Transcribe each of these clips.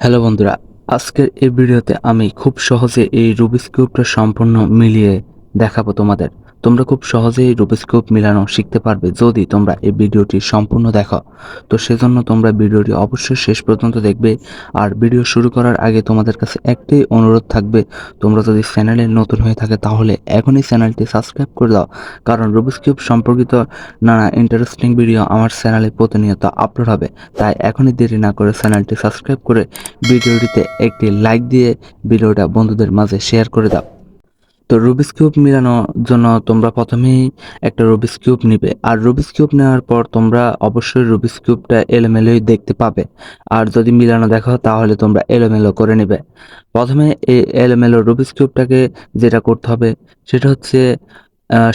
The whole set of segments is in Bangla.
হ্যালো বন্ধুরা, আজকের এই ভিডিওতে আমি খুব সহজে এই রুবিস কিউবটা সম্পূর্ণ মিলিয়ে দেখাবো তোমাদের। তোমরা খুব সহজেই রুবিস কিউব মিলানো শিখতে পারবে যদি তোমরা এই ভিডিওটি সম্পূর্ণ দেখো। তো সেজন্য তোমরা ভিডিওটি অবশ্যই শেষ পর্যন্ত দেখবে। আর ভিডিও শুরু করার আগে তোমাদের কাছে একটাই অনুরোধ থাকবে। তোমরা যদি চ্যানেলে নতুন হয়ে থাকে তাহলে এখনই চ্যানেলটি সাবস্ক্রাইব করে দাও। কারণ রুবিস কিউব সম্পর্কিত নানা ইন্টারেস্টিং ভিডিও আমার চ্যানেলে প্রতিনিয়ত আপলোড হবে। তাই এখনই দেরি না করে চ্যানেলটি সাবস্ক্রাইব করে ভিডিওটিতে একটি লাইক দিয়ে ভিডিওটা বন্ধুদের মাঝে শেয়ার করে দাও। তো রুবিস কিউব মিলানোর জন্য তোমরা প্রথমেই একটা রুবিস কিউব নিবে। আর রুবিস কিউব নেওয়ার পর তোমরা অবশ্যই রুবিস কিউবটা এলোমেলোই দেখতে পাবে। আর যদি মিলানো দেখো, তাহলে তোমরা এলোমেলো করে নেবে। প্রথমে এই এলোমেলো রুবিস কিউবটাকে যেটা করতে হবে, সেটা হচ্ছে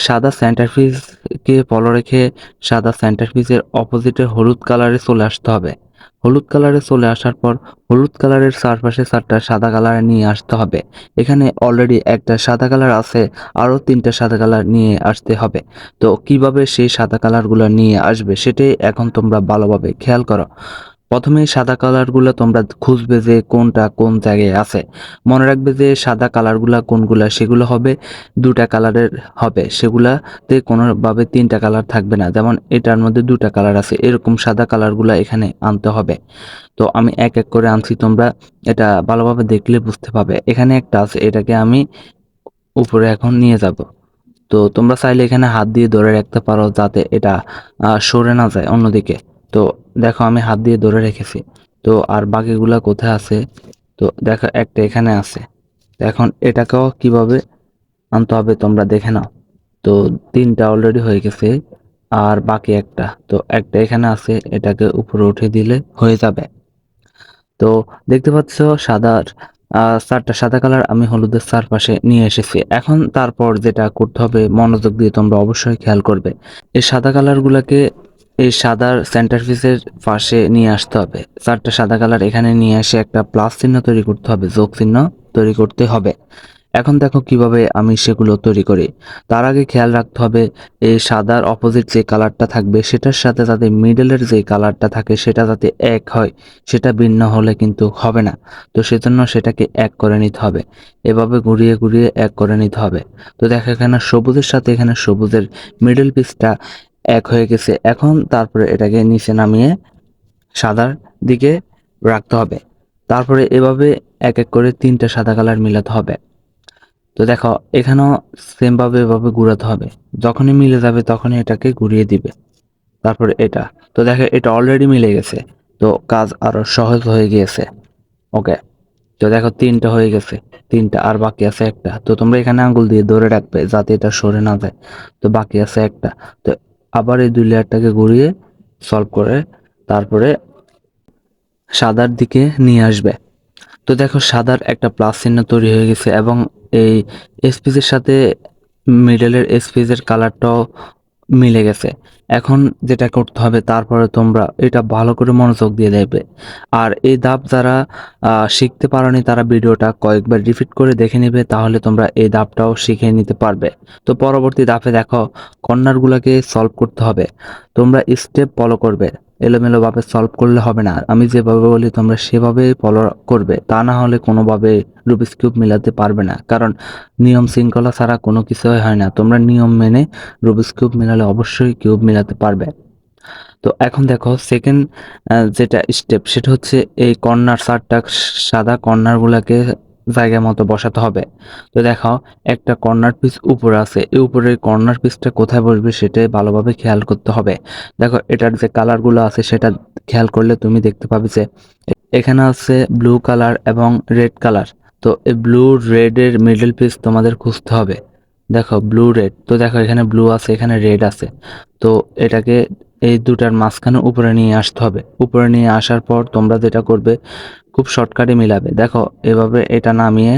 সাদা সেন্টারপিসকে ফলো রেখে সাদা সেন্টারপিসের অপোজিটে হলুদ কালারে চলে আসতে হবে। হলুদ কালারে চলে আসার পর হলুদ কালারের চারপাশে চারটা সাদা কালার নিয়ে আসতে হবে। এখানে অলরেডি একটা সাদা কালার আছে, আরও তিনটা সাদা কালার নিয়ে আসতে হবে। তো কীভাবে সেই সাদা কালারগুলো নিয়ে আসবে সেটাই এখন তোমরা ভালোভাবে খেয়াল করো। প্রথমে সাদা কালারগুলো তোমরা খুঁজবে যে কোনটা কোন জায়গায় আছে। মনে রাখবে যে সাদা কালারগুলা কোনগুলা, সেগুলো হবে দুটা কালারের হবে। সেগুলাতে কোনোভাবে তিনটা কালার থাকবে না। যেমন এটার মধ্যে দুটা কালার আছে, এরকম সাদা কালারগুলা এখানে আনতে হবে। তো আমি এক এক করে আনছি, তোমরা এটা ভালোভাবে দেখলে বুঝতে পাবে এখানে একটা আছে, এটাকে আমি উপরে এখন নিয়ে যাব। তো তোমরা চাইলে এখানে হাত দিয়ে ধরে রাখতে পারো যাতে এটা সরে না যায় অন্যদিকে। তো দেখো আমি হাত দিয়ে ধরে রেখেছি। তো আর বাকিগুলা কোথায় আছে? তো দেখো একটা এখানে আছে। এখন এটাকেও কীভাবে আনতে হবে তোমরা দেখে নাও। তো তিনটা অলরেডি হয়ে গেছে, আর বাকি একটা। তো একটা এখানে আছে, এটাকে উপরে উঠে দিলে হয়ে যাবে। তো দেখতে পাচ্ছ সাদার চারটা সাদা কালার আমি হলুদের চারপাশে নিয়ে এসেছি। এখন তারপর যেটা করতে হবে, মনোযোগ দিয়ে তোমরা অবশ্যই খেয়াল করবে। এই সাদা কালারগুলোকে এই সাদার সেন্টার পিসের পাশে নিয়ে আসতে হবে। চারটা সাদা কালার এখানে নিয়ে এসে একটা প্লাস চিহ্ন তৈরি করতে হবে, যোগ চিহ্ন তৈরি করতে হবে। এখন দেখো কীভাবে আমি সেগুলো তৈরি করি। তার আগে খেয়াল রাখতে হবে, এই সাদার অপোজিট যে কালারটা থাকবে, সেটার সাথে যাতে মিডলের যে কালারটা থাকে, সেটা যাতে এক হয়, সেটা ভিন্ন হলে কিন্তু হবে না। তো সেজন্য সেটাকে এক করে নিতে হবে। এভাবে ঘুরিয়ে ঘুরিয়ে এক করে নিতে হবে। তো দেখো এখানে সবুজের সাথে এখানে সবুজের মিডল পিসটা এক হয়ে গেছে। এখন তারপরে এটাকে নিচে নামিয়ে সাদার দিকে রাখতে হবে। তারপরে এভাবে এক এক করে তিনটা সাদা কালার মিলাতে হবে। তো দেখো, এখানেও সেমভাবে এভাবে ঘুরাতে হবে। যখনই মিলে যাবে তখনই এটাকে ঘুরিয়ে দিবে। তারপরে এটা। তো দেখো, এটা অলরেডি মিলে গেছে। তো কাজ আরও সহজ হয়ে গিয়েছে। ওকে তো দেখো, তিনটা হয়ে গেছে। তিনটা আর বাকি আছে একটা। তো তোমরা এখানে আঙ্গুল দিয়ে ধরে রাখবে যাতে এটা সরে না যায়। তো বাকি আছে একটা। তো আবার এই দুই লেয়ারটাকে ঘুরিয়ে সলভ করে তারপরে সাদার দিকে নিয়ে আসবে। তো দেখো সাদার একটা প্লাস চিহ্ন তৈরি হয়ে গেছে এবং এই এসপিসের সাথে মিডলের এসপিসের কালারটাও মিলে গেছে। এখন যেটা করতে হবে, তারপরে তোমরা এটা ভালো করে মনোযোগ দিয়ে দেবে আর এই দাব যারা শিখতে পারোনি, তারা ভিডিওটা কয়েকবার রিপিট করে দেখে নেবে, তাহলে তোমরা এই দাবটাও শিখে নিতে পারবে। তো পরবর্তী দাপে দেখো, কর্নারগুলোকে সলভ করতে হবে। তোমরা স্টেপ ফলো করবে। এলোমেলোভাবে সলভ করলে হবে না। আমি যেভাবে বলি, তোমরা সেভাবে ফলো করবে। তা না হলে কোনোভাবে রুবিস কিউব মিলাতে পারবে না। কারণ নিয়ম শৃঙ্খলা ছাড়া কোনো কিছুই হয় না। তোমরা নিয়ম মেনে রুবিস কিউব মিলালে অবশ্যই কিউব মিলাতে পারবে। তো এখন দেখো সেকেন্ড যেটা স্টেপ সেটা হচ্ছে এই কর্নার চারটা সাদা কর্নারগুলোকে জায়গা মতো বসাতে হবে। তো দেখো, একটা কর্নার পিস উপরে আছে। এই উপরের কর্নার পিসটা কোথায় বসবে সেটাই ভালোভাবে খেয়াল করতে হবে। দেখো, এটার যে কালারগুলো আছে সেটা খেয়াল করলে তুমি দেখতে পাবে যে এখানে আছে ব্লু কালার এবং রেড কালার তো এই ব্লু রেডের মিডল পিস তোমাদের খুঁজতে হবে। দেখো ব্লু রেড তো দেখো, এখানে ব্লু আছে, এখানে রেড আছে। তো এটাকে এই দুটার মাঝখানে উপরে নিয়ে আসতে হবে। উপরে নিয়ে আসার পর তোমরা যেটা করবে, খুব শর্টকাটে মিলাবে। দেখো, এভাবে এটা নামিয়ে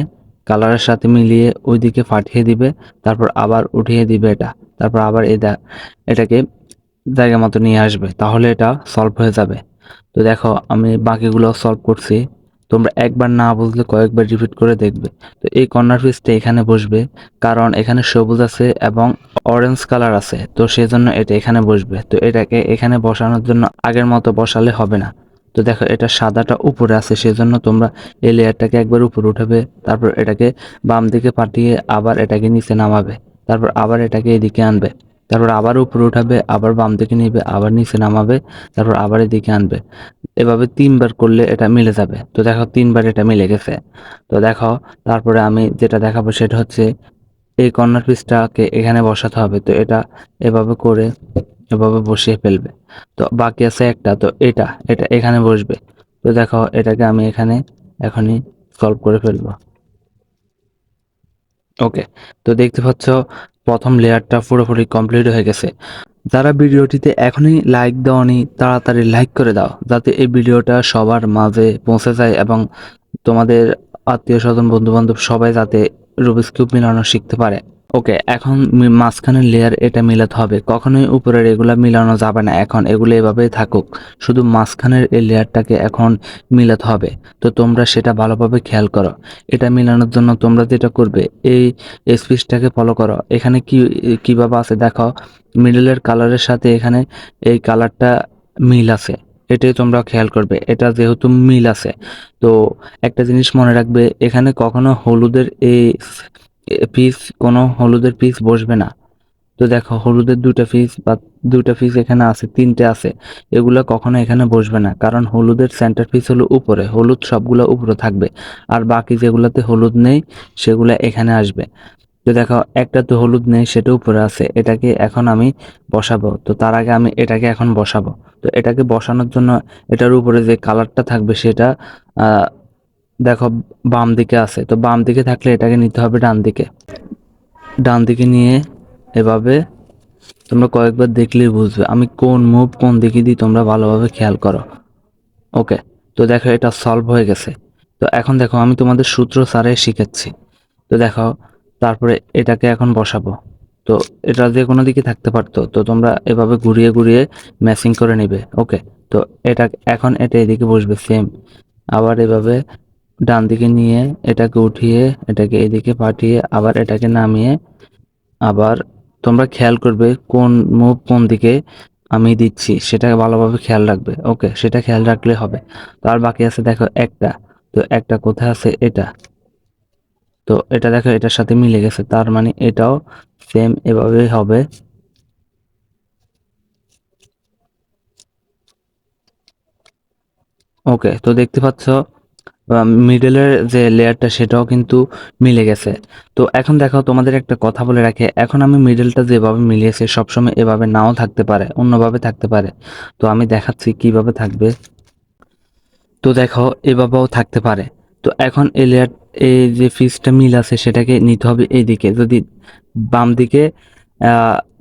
কালারের সাথে মিলিয়ে ওইদিকে ফাটিয়ে দিবে, তারপর আবার উঠিয়ে দিবে এটা, তারপর আবার এটা, এটাকে জায়গা মতো নিয়ে আসবে, তাহলে এটা সলভ হয়ে যাবে। তো দেখো, আমি বাকিগুলো সলভ করছি। তোমরা একবার না বুঝলে কয়েকবার রিপিট করে দেখবে। তো এই কর্নার পিসটা এখানে বসবে, কারণ এখানে সবুজ আছে এবং অরেঞ্জ কালার আছে, তো সেজন্য এটা এখানে বসবে। তো এটাকে এখানে বসানোর জন্য আগের মতো বসালে হবে না। তো দেখো, এটা সাদাটা উপরে আছে, সেজন্য তোমরা এই লেয়ারটাকে একবার উপরে উঠাবে, তারপর এটাকে বাম দিকে পাঠিয়ে আবার এটাকে নিচে নামাবে, তারপর আবার এটাকে এদিকে আনবে, তারপর আবার উপরে উঠাবে, আবার বাম দিকে নিবে, আবার নিচে নামাবে, তারপর আবার এদিকে আনবে। এভাবে তিনবার করলে এটা মিলে যাবে। তো দেখো তিনবার এটা মিলে গেছে। তো দেখো, তারপরে আমি যেটা দেখাবো সেটা হচ্ছে এই কর্নার পিসটাকে এখানে বসাতে হবে। তো এটা এভাবে করে এভাবে বসিয়ে ফেলবে। তো বাকি আছে একটা, তো এটা এটা এখানে বসবে। তো দেখো, এটাকে আমি এখানে এখনই সলভ করে ফেলব। ওকে তো দেখতে পাচ্ছ, প্রথম লেয়ারটা পুরোপুরি কমপ্লিট হয়ে গেছে। যারা ভিডিওটিতে এখনই লাইক দাওনি, তাড়াতাড়ি লাইক করে দাও, যাতে এই ভিডিওটা সবার মাঝে পৌঁছে যায় এবং তোমাদের আত্মীয় স্বজন বন্ধুবান্ধব সবাই যাতে রুবিস কিউব মিলানো শিখতে পারে। ওকে, এখন মাঝখানের লেয়ার এটা মিলাতে হবে। কখনোই উপরের এগুলা মিলানো যাবে না এখন, এগুলো এভাবেই থাকুক। শুধু মাঝখানের এই লেয়ারটাকে এখন মিলাতে হবে। তো তোমরা সেটা ভালোভাবে খেয়াল করো। এটা মিলানোর জন্য তোমরা যেটা করবে, এই স্পিচটাকে ফলো করো। এখানে কি, কীভাবে আছে দেখো মিডলের কালারের সাথে এখানে এই কালারটা মিল আছে। এটাই তোমরা খেয়াল করবে। এটা যেহেতু মিল আছে। তো একটা জিনিস মনে রাখবে, এখানে কখনো হলুদের এই পিস কোনো হলুদের পিস বসবে না। তো দেখো হলুদের দুইটা পিস বা দুইটা পিস এখানে আছে তিনটে আছে এগুলো কখনো এখানে বসবে না। কারণ হলুদের সেন্টার পিস হলো উপরে হলুদ সবগুলো উপরে থাকবে। আর বাকি যেগুলোতে হলুদ নেই সেগুলো এখানে আসবে। তো দেখো একটা তো হলুদ নেই সেটা উপরে আছে এটাকে এখন আমি বসাবো। তো তার আগে আমি এটাকে এখন বসাবো। তো এটাকে বসানোর জন্য এটার উপরে যে কালারটা থাকবে সেটা আহ, দেখো, বাম দিকে আছে। তো বাম দিকে থাকলে এটাকে নিতে হবে ডান দিকে। ডান দিকে নিয়ে এভাবে তোমরা কয়েকবার দেখলেই বুঝবে। আমি কোন মুভ কোন দিকে দিই তোমরা ভালোভাবে খেয়াল করো। ওকে তো দেখো, এটা সলভ হয়ে গেছে। তো এখন দেখো, আমি তোমাদের সূত্র সারে শিখাচ্ছি। তো দেখো, তারপরে এটাকে এখন বসাবো। তো এটা যে কোনো দিকে থাকতে পারতো। তো তোমরা এভাবে ঘুরিয়ে ঘুরিয়ে ম্যাচিং করে নিবে। ওকে তো এটা, এখন এটা এদিকে বসবে সেম আবার এভাবে ডান দিকে নিয়ে এটাকে উঠিয়ে, এটাকে এদিকে পাঠিয়ে, আবার এটাকে নামিয়ে আবার তোমরা খেয়াল করবে কোন মুভ কোন দিকে আমি দিচ্ছি, সেটা ভালোভাবে খেয়াল রাখবে ওকে সেটা খেয়াল রাখলে হবে। তো আর বাকি আছে দেখো একটা, তো একটা কোথায় আছে? এটা। তো এটা দেখো, এটার সাথে মিলে গেছে, তার মানে এটাও সেম এভাবেই হবে। ওকে তো দেখতে পাচ্ছ মিডলের যে লেয়ারটা সেটাও কিন্তু মিলে গেছে। তো এখন দেখো, তোমাদের একটা কথা বলে রাখে, এখন আমি মিডলটা যেভাবে মিলিয়েছি, সবসময় এভাবে নাও থাকতে পারে, অন্যভাবে থাকতে পারে। তো আমি দেখাচ্ছি কীভাবে থাকবে। তো দেখো, এভাবেও থাকতে পারে। তো এখন এই লেয়ার এই যে ফিসটা মিল আছে, সেটাকে নিতে হবে এইদিকে। যদি বাম দিকে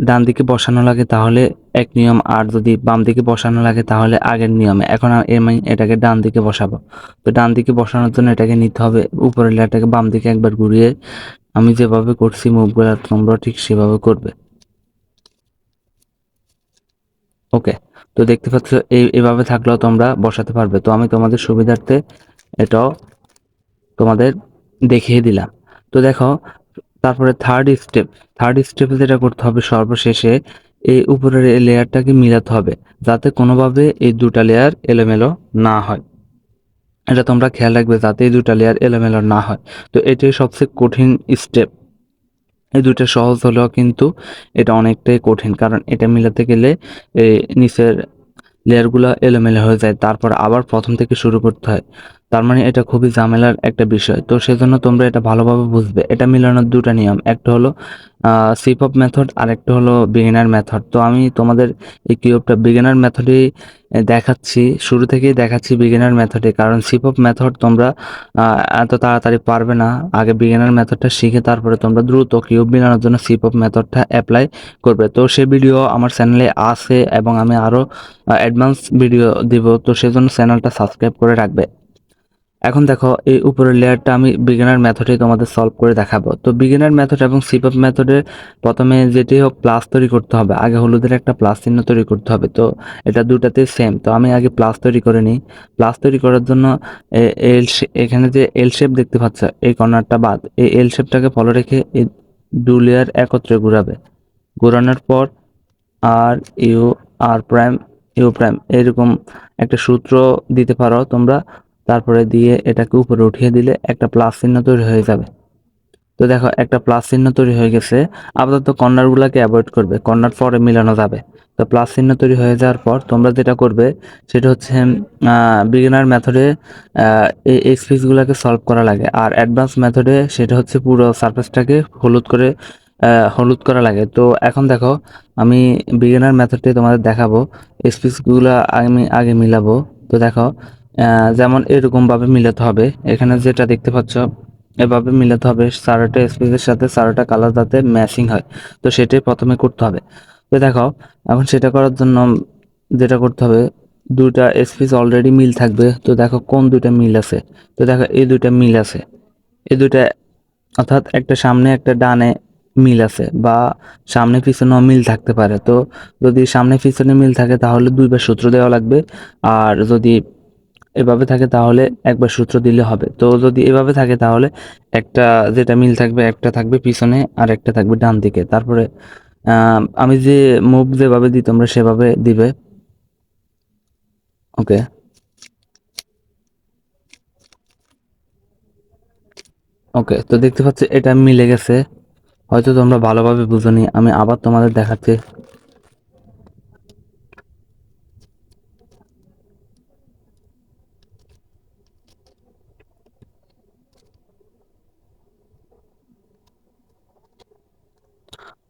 ডান দিকে বসানো লাগে তাহলে এক নিয়ম, আর যদি বাম দিকে বসানো লাগে তাহলে আগের নিয়মে। এখন আমি এটাকে ডান দিকে বসাবো। তো ডান দিকে বসানোর জন্য এটাকে নিতে হবে, উপরের লেয়ারটাকে বাম দিকে একবার ঘুরিয়ে। আমি যেভাবে করছি মুভগুলো তোমরা ঠিক সেভাবে করবে। ওকে, তো দেখতে পাচ্ছ এই এভাবে থাকলেও তোমরা বসাতে পারবে। তো আমি তোমাদের সুবিধার্থে এটাও তোমাদের দেখিয়ে দিলাম। তো দেখো তারপরে থার্ড স্টেপ থার্ড স্টেপে যেটা করতে হবে সর্বশেষে, এই উপরের এই লেয়ারটাকে মিলাতে হবে যাতে কোনোভাবে এই দুটা লেয়ার এলোমেলো না হয়। এটা তোমরা খেয়াল রাখবে যাতে এই দুটা লেয়ার এলোমেলো না হয়। তো এটাই সবচেয়ে কঠিন স্টেপ এই দুটো সহজ হলেও কিন্তু এটা অনেকটাই কঠিন, কারণ এটা মিলাতে গেলে নিচের লেয়ারগুলো এলোমেলো হয়ে যায়। তারপর আবার প্রথম থেকে শুরু করতে হয়। তার মানে এটা খুবই ঝামেলার একটা বিষয়। তো সেজন্য তোমরা এটা ভালোভাবে বুঝবে। এটা মিলানোর দুটা নিয়ম। একটা হলো সিপ অফ মেথড আর একটা হলো বিগিনার মেথড তো আমি তোমাদের এই কিউবটা বিগিনার মেথডেই দেখাচ্ছি। শুরু থেকেই দেখাচ্ছি বিগিনার মেথডে কারণ সিপ অফ মেথড তোমরা এত তাড়াতাড়ি পারবে না। আগে বিগিনার মেথডটা শিখে তারপরে তোমরা দ্রুত কিউব মিলানোর জন্য সিপ অফ মেথডটা অ্যাপ্লাই করবে। তো সে ভিডিও আমার চ্যানেলে আছে এবং আমি আরও অ্যাডভান্স ভিডিও দিব। তো সেজন্য চ্যানেলটা সাবস্ক্রাইব করে রাখবে। এখন দেখো, এই উপরের লেয়ারটা আমি বিগিনার মেথডে তোমাদের সলভ করে দেখাবো। তো বিগিনার মেথড এবং সিপ আপ মেথডে প্রথমে যেটি হোক প্লাস তৈরি করতে হবে, আগে হলুদের একটা প্লাস চিহ্ন তৈরি করতে হবে। তো এটা দুটাতে সেম তো আমি আগে প্লাস তৈরি করে নিই। প্লাস তৈরি করার জন্য এল এখানে যে এল শেপ দেখতে পাচ্ছ, এই কর্নারটা বাদ, এই এল শেপটাকে ফলো রেখে এই দু লেয়ার একত্রে ঘুরাবে। ঘোরানোর পর R U R prime U prime এরকম একটা সূত্র দিতে পারো তোমরা। তারপরে দিয়ে এটাকে উপরে উঠিয়ে দিলে একটা প্লাস চিহ্ন তৈরি হয়ে যাবে। তো দেখো, একটা প্লাস চিহ্ন তৈরি হয়ে গেছে। আপাতত কর্নারগুলোকে অ্যাভয়েড করবে, কর্নার পরে মিলানো যাবে। তো প্লাস চিহ্ন তৈরি হয়ে যাওয়ার পর তোমরা যেটা করবে, সেটা হচ্ছে বিগিনার মেথডে এই এক্সপিসগুলোকে সলভ করা লাগে। আর অ্যাডভান্স মেথডে সেটা হচ্ছে পুরো সারফেসটাকে হলুদ করে হলুদ করা লাগে। তো এখন দেখো, আমি বিগিনার মেথডে তোমাদের দেখাবো। স্পিচগুলো আমি আগে মিলাবো। তো দেখো যেমন এরকমভাবে মিলাতে হবে। এখানে যেটা দেখতে পাচ্ছ, এভাবে মিলাতে হবে। সারাটা স্পেসের সাথে সারাটা কালার যাতে ম্যাচিং হয়। তো সেটাই প্রথমে করতে হবে। তো দেখো, এখন সেটা করার জন্য যেটা করতে হবে, দুইটা স্পেস অলরেডি মিল থাকবে। তো দেখো কোন দুইটা মিল আছে। তো দেখো এই দুইটা মিল আছে। এই দুইটা, অর্থাৎ একটা সামনে একটা ডানে মিল আছে বা সামনে পিছনেও মিল থাকতে পারে। তো যদি সামনে পিছনে মিল থাকে তাহলে দুইবার সূত্র দেওয়া লাগবে। আর যদি এভাবে থাকে তাহলে একবার সূত্র দিলে হবে। তো যদি এভাবে থাকে তাহলে একটা যেটা মিল থাকবে, একটা থাকবে পিছনে আর একটা থাকবে ডান দিকে। তারপরে আমি যে মুভ যেভাবে দিই তোমরা সেভাবে দিবে। ওকে ওকে তো দেখতে পাচ্ছি এটা মিলে গেছে। হয়তো তোমরা ভালোভাবে বুঝোনি, আমি আবার তোমাদের দেখাচ্ছি।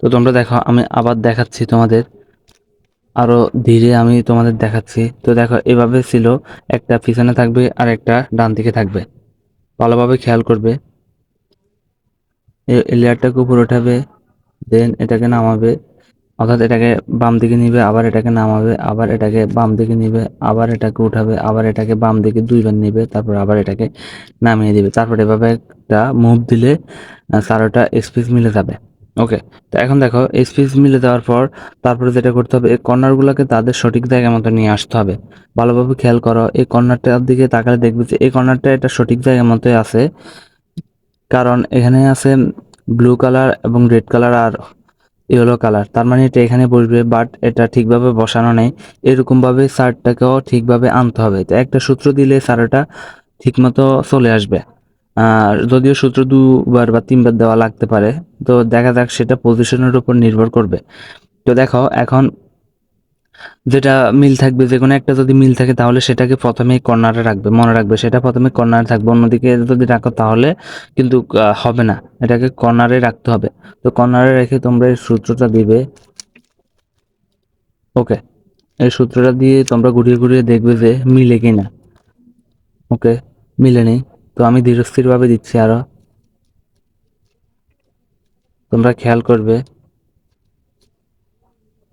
তো তোমরা দেখো, আমি আবার দেখাচ্ছি তোমাদের। আরও ধীরে আমি তোমাদের দেখাচ্ছি। তো দেখো, এভাবে ছিল, একটা পিছনে থাকবে আর একটা ডান দিকে থাকবে। ভালোভাবে খেয়াল করবে। এই লেয়ারটাকে উপরে উঠাবে দেন এটাকে নামাবে। অর্থাৎ এটাকে বাম দিকে নিবে, আবার এটাকে নামাবে, আবার এটাকে বাম দিকে নিবে, আবার এটাকে উঠাবে, আবার এটাকে বাম দিকে দুইবার নিবে, তারপর আবার এটাকে নামিয়ে দিবে। তারপর এভাবে একটা মুভ দিলে চারোটা স্পেস মিলে যাবে। ওকে তো এখন দেখো স্পেস মিলে দেওয়ার পর তারপরে যেটা করতে হবে, এই কর্নারগুলোকে তাদের সঠিক জায়গা মতো নিয়ে আসতে হবে। ভালোভাবে খেয়াল করো, এই কর্নারটার দিকে তাকালে দেখবে যে এই কর্নারটা এটা সঠিক জায়গা মতোই আছে। কারণ এখানে আছে ব্লু কালার এবং রেড কালার আর ইয়েলো কালার তার মানে এটা এখানে বসবে বাট এটা ঠিকভাবে বসানো নেই। এরকমভাবে শার্টটাকেও ঠিকভাবে আনতে হবে। তো একটা সূত্র দিলে শার্টটা ঠিকমতো চলে আসবে। আর যদিও সূত্র দুবার বা তিনবার দেওয়া লাগতে পারে, তো দেখা যাক সেটা পজিশনের উপর নির্ভর করবে। তো দেখো, এখন যেটা মিল থাকবে, যে কোনো একটা যদি মিল থাকে, তাহলে সেটাকে প্রথমেই কর্নারে রাখবে, মনে রাখবে। সেটা প্রথমে কর্নারে থাকবে, অন্যদিকে যদি রাখো, তাহলে কিন্তু হবে না। এটাকে কর্নারে রাখতে হবে। তো কর্নারে রেখে তোমরা এই সূত্রটা দিবে। ওকে, এই সূত্রটা দিয়ে তোমরা ঘুরিয়ে ঘুরিয়ে দেখবে যে মিলে কিনা। ওকে, মিলে নেই। তো আমি ধীরস্থিরভাবে দিচ্ছি আরও। তোমরা খেয়াল করবে।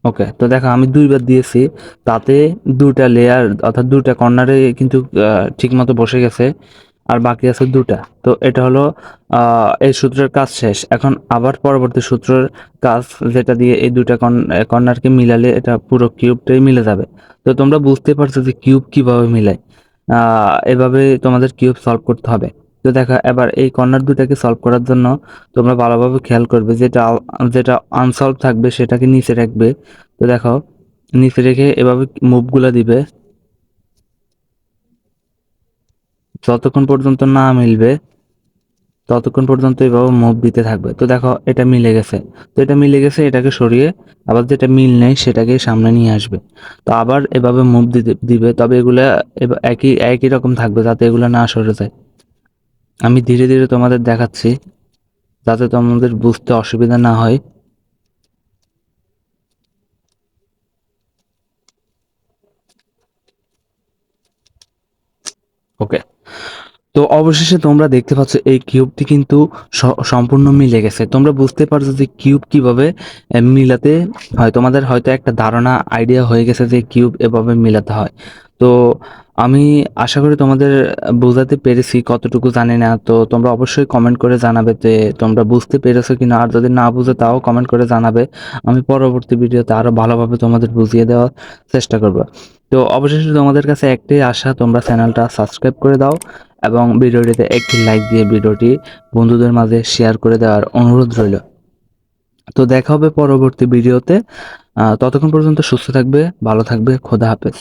ওকে, তো দেখো আমি দুইবার দিয়েছি, তাতে দুটা লেয়ার অর্থাৎ দুটা কর্নারে কিন্তু ঠিক মতো বসে গেছে, আর বাকি আছে দুটা তো এটা হলো এই সূত্রের কাজ শেষ। এখন আবার পরবর্তী সূত্রের কাজ, যেটা দিয়ে এই দুটা কর্নারকে মিলালে এটা পুরো কিউবটাই মিলে যাবে। তো তোমরা বুঝতে পারছ যে কিউব কীভাবে মিলায়। এভাবে তোমাদের কিউব সলভ করতে হবে। তো দেখো, এবার এই কর্নার দুটাকে সলভ করার জন্য তোমরা ভালোভাবে খেয়াল করবে যেটা যেটা আনসলভ থাকবে সেটাকে নিচে রাখবে। তো দেখো, নিচে রেখে এভাবে মুভগুলো দিবে। যতক্ষণ পর্যন্ত না মিলবে ততক্ষণ পর্যন্ত এভাবে মুভ দিতে থাকবে। তো দেখো, এটা মিলে গেছে। তো এটা মিলে গেছে, এটাকে সরিয়ে আবার যেটা মিল নেই সেটাকে সামনে নিয়ে আসবে। তো আবার এভাবে মুভ দিতে দিবে, তবে এগুলা একই একই রকম থাকবে যাতে এগুলো না সরে যায়। আমি ধীরে ধীরে তোমাদের দেখাচ্ছি, যাতে তোমাদের বুঝতে অসুবিধা না হয়। ওকে। তো অবশেষে তোমরা দেখতে পাচ্ছ এই কিউবটি কিন্তু সম্পূর্ণ মিলে গেছে। তোমরা বুঝতে পারছ যে কিউব কীভাবে মিলাতে হয়। তোমাদের হয়তো একটা ধারণা আইডিয়া হয়ে গেছে যে কিউব এভাবে মিলাতে হয়। তো আমি আশা করি তোমাদের বোঝাতে পেরেছি, কতটুকু জানি না। তো তোমরা অবশ্যই কমেন্ট করে জানাবে যে তোমরা বুঝতে পেরেছ কিনা। আর যদি না বুঝে, তাও কমেন্ট করে জানাবে। আমি পরবর্তী ভিডিওতে আরও ভালোভাবে তোমাদের বুঝিয়ে দেওয়ার চেষ্টা করব। তো অবশেষে তোমাদের কাছে একটাই আশা, তোমরা চ্যানেলটা সাবস্ক্রাইব করে দাও। এবং ভিডিওটিতে একটি লাইক দিয়ে ভিডিওটি বন্ধুদের মাঝে শেয়ার করে দেওয়ার অনুরোধ রইল। তো দেখা হবে পরবর্তী ভিডিওতে। ততক্ষণ পর্যন্ত সুস্থ থাকবে, ভালো থাকবে, খোদা হাফেজ।